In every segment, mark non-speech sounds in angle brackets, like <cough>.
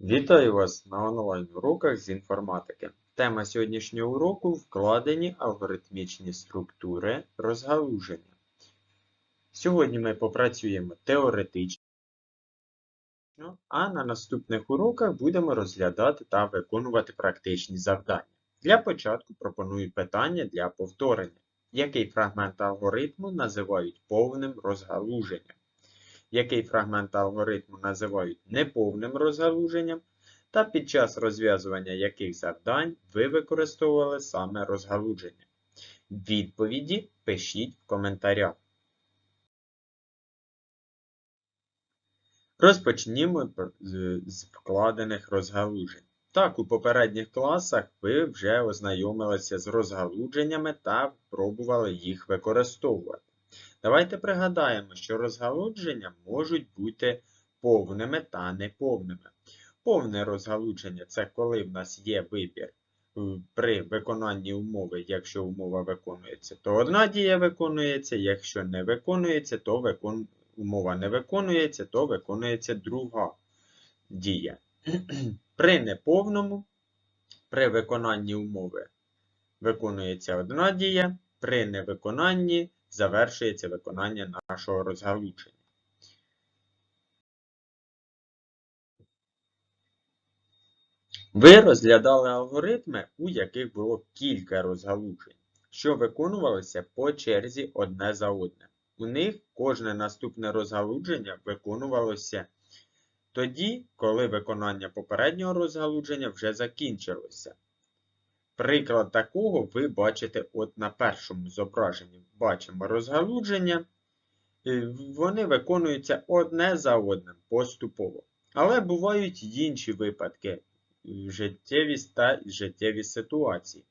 Вітаю вас на онлайн-уроках з інформатики. Тема сьогоднішнього уроку вкладені алгоритмічні структури розгалуження. Сьогодні ми попрацюємо теоретично, а на наступних уроках будемо розглядати та виконувати практичні завдання. Для початку пропоную питання для повторення. Який фрагмент алгоритму називають повним розгалуженням? Який фрагмент алгоритму називають неповним розгалуженням, та під час розв'язування яких завдань ви використовували саме розгалудження. Відповіді пишіть в коментарях. Розпочнімо з вкладених розгалужень. Так, у попередніх класах ви вже ознайомилися з розгалудженнями та пробували їх використовувати. Давайте пригадаємо, що розгалудження можуть бути повними та неповними. Повне розгалудження це коли в нас є вибір е, при виконанні умови, якщо умова виконується, то одна дія виконується, якщо не виконується, то викон... умова не виконується, то виконується друга дія. <clears throat> При неповному, при виконанні умови виконується одна дія, при невиконанні завершується виконання нашого розгалудження. Ви розглядали алгоритми, у яких було кілька розгалуджень, що виконувалися по черзі одне за одним. У них кожне наступне розгалудження виконувалося тоді, коли виконання попереднього розгалудження вже закінчилося. Приклад такого ви бачите от на першому зображенні. Бачимо розгалудження. Вони виконуються одне за одним поступово. Але бувають інші випадки, життєві та життєві ситуації,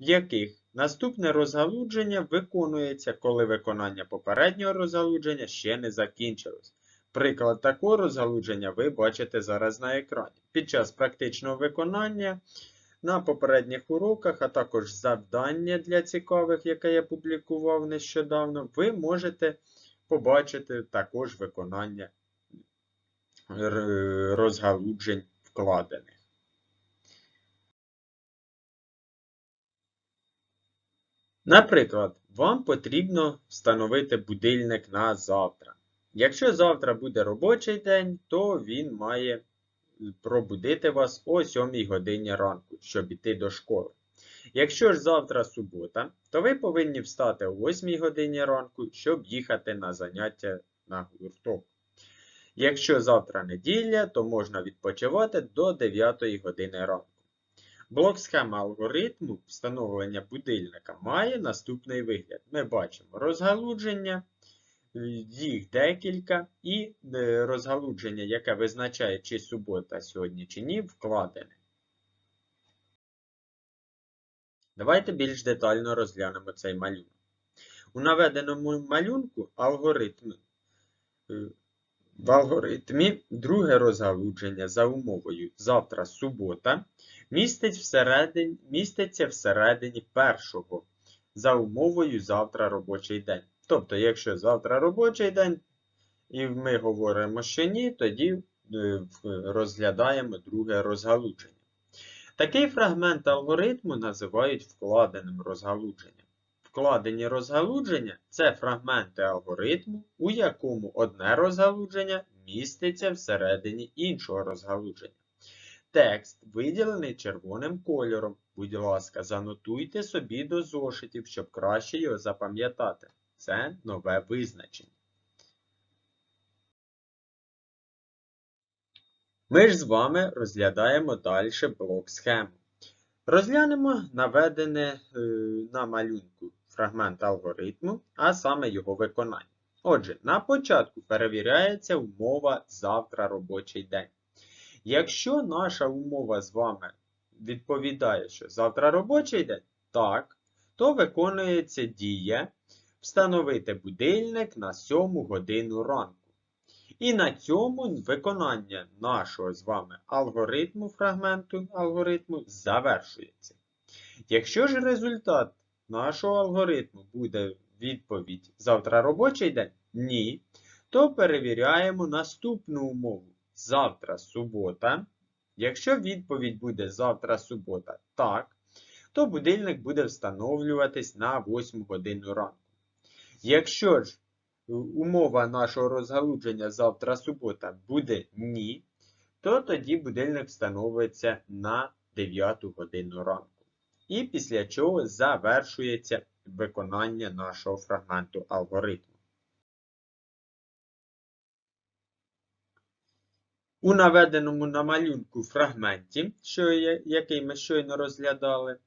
в яких наступне розгалудження виконується, коли виконання попереднього розгалудження ще не закінчилось. Приклад такого розгалудження ви бачите зараз на екрані. Під час практичного виконання. На попередніх уроках, а також завдання для цікавих, яке я публікував нещодавно, ви можете побачити також виконання розгалуджень вкладених. Наприклад, вам потрібно встановити будильник на завтра. Якщо завтра буде робочий день, то він має пробудити вас о 7 годині ранку, щоб іти до школи. Якщо ж завтра субота, то ви повинні встати о 8 годині ранку, щоб їхати на заняття на гурток. Якщо завтра неділя, то можна відпочивати до 9 години ранку. Блок схема алгоритму встановлення будильника має наступний вигляд. Ми бачимо розгалудження їх декілька, і е, розгалудження, яке визначає, чи субота сьогодні, чи ні, вкладене. Давайте більш детально розглянемо цей малюнок. У наведеному малюнку алгоритм, е, в алгоритмі друге розгалудження за умовою завтра субота містить всередині, міститься всередині першого за умовою завтра робочий день. Тобто, якщо завтра робочий день, і ми говоримо, що ні, тоді е, розглядаємо друге розгалудження. Такий фрагмент алгоритму називають вкладеним розгалудженням. Вкладені розгалудження це фрагменти алгоритму, у якому одне розгалудження міститься всередині іншого розгалудження. Текст виділений червоним кольором. Будь ласка, занотуйте собі до зошитів, щоб краще його запам'ятати це нове визначення. Ми ж з вами розглядаємо далі блок схему. Розглянемо наведене е, на малюнку фрагмент алгоритму, а саме його виконання. Отже, на початку перевіряється умова завтра робочий день. Якщо наша умова з вами відповідає, що завтра робочий день, так, то виконується дія встановити будильник на 7 годину ранку. І на цьому виконання нашого з вами алгоритму фрагменту алгоритму завершується. Якщо ж результат нашого алгоритму буде відповідь завтра робочий день, ні, то перевіряємо наступну умову. Завтра субота, Якщо відповідь буде завтра субота так, то будильник буде встановлюватись на 8 годину ранку. Якщо ж е, умова нашого розгалудження завтра субота буде ні, то тоді будильник встановиться на 9 годину ранку. І після чого завершується виконання нашого фрагменту алгоритму. У наведеному на малюнку фрагменті, що який ми щойно розглядали,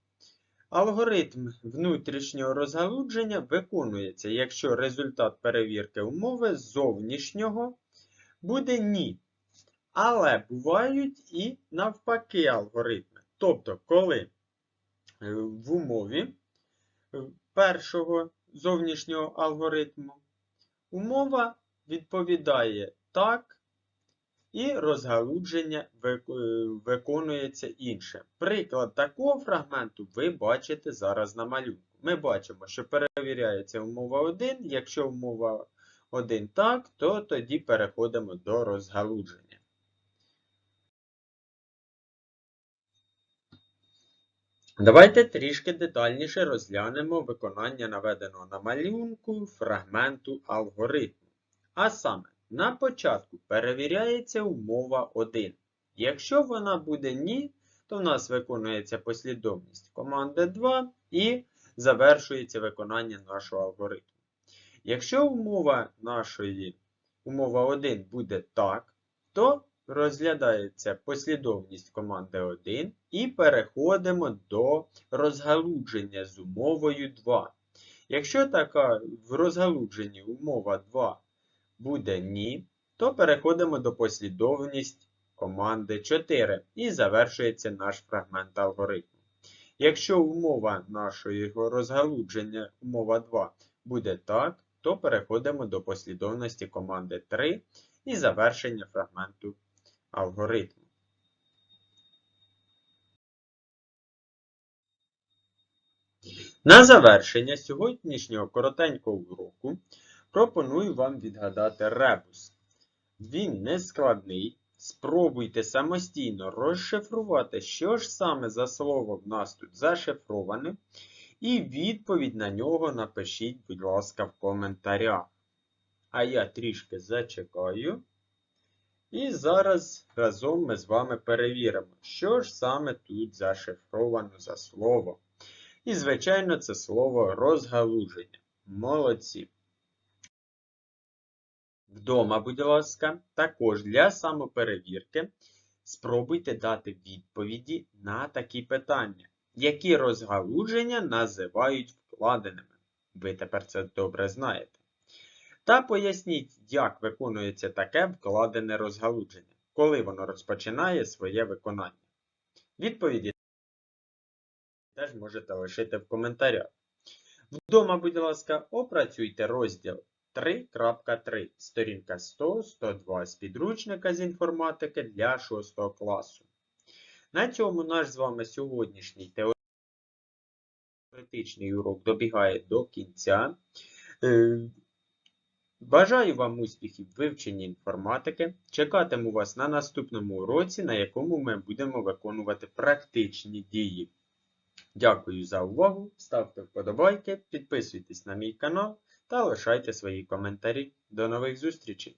алгоритм внутрішнього розгалудження виконується, якщо результат перевірки умови зовнішнього буде ні. Але бувають і навпаки алгоритми. Тобто, коли е, в умові е, першого зовнішнього алгоритму умова відповідає так, і розгалудження виконується інше. Приклад такого фрагменту ви бачите зараз на малюнку. Ми бачимо, що перевіряється умова 1. Якщо умова 1 так, то тоді переходимо до розгалудження. Давайте трішки детальніше розглянемо виконання наведеного на малюнку фрагменту алгоритму. А саме, на початку перевіряється умова 1. Якщо вона буде ні, то в нас виконується послідовність команди 2 і завершується виконання нашого алгоритму. Якщо умова нашої умова 1 буде так, то розглядається послідовність команди 1 і переходимо до розгалудження з умовою 2. Якщо така в розгалудженні умова 2 буде ні, то переходимо до послідовність команди 4 і завершується наш фрагмент алгоритму. Якщо умова нашого розгалудження, умова 2, буде так, то переходимо до послідовності команди 3 і завершення фрагменту алгоритму. На завершення сьогоднішнього коротенького уроку пропоную вам відгадати ребус. Він не складний. Спробуйте самостійно розшифрувати, що ж саме за слово в нас тут зашифроване, і відповідь на нього напишіть, будь ласка, в коментарях. А я трішки зачекаю. І зараз разом ми з вами перевіримо, що ж саме тут зашифровано за слово. І, звичайно, це слово розгалуження. Молодці. Вдома, будь ласка, також для самоперевірки спробуйте дати відповіді на такі питання, які розгалуження називають вкладеними. Ви тепер це добре знаєте. Та поясніть, як виконується таке вкладене розгалудження, коли воно розпочинає своє виконання. Відповіді теж можете лишити в коментарях. Вдома, будь ласка, опрацюйте розділ 3.3, сторінка 100-102 з підручника з інформатики для 6 класу. На цьому наш з вами сьогоднішній теоретичний урок добігає до кінця. Е, Бажаю вам успіхів в вивченні інформатики. Чекатиму вас на наступному уроці, на якому ми будемо виконувати практичні дії. Дякую за увагу, ставте вподобайки, підписуйтесь на мій канал та лишайте свої коментарі. До нових зустрічей!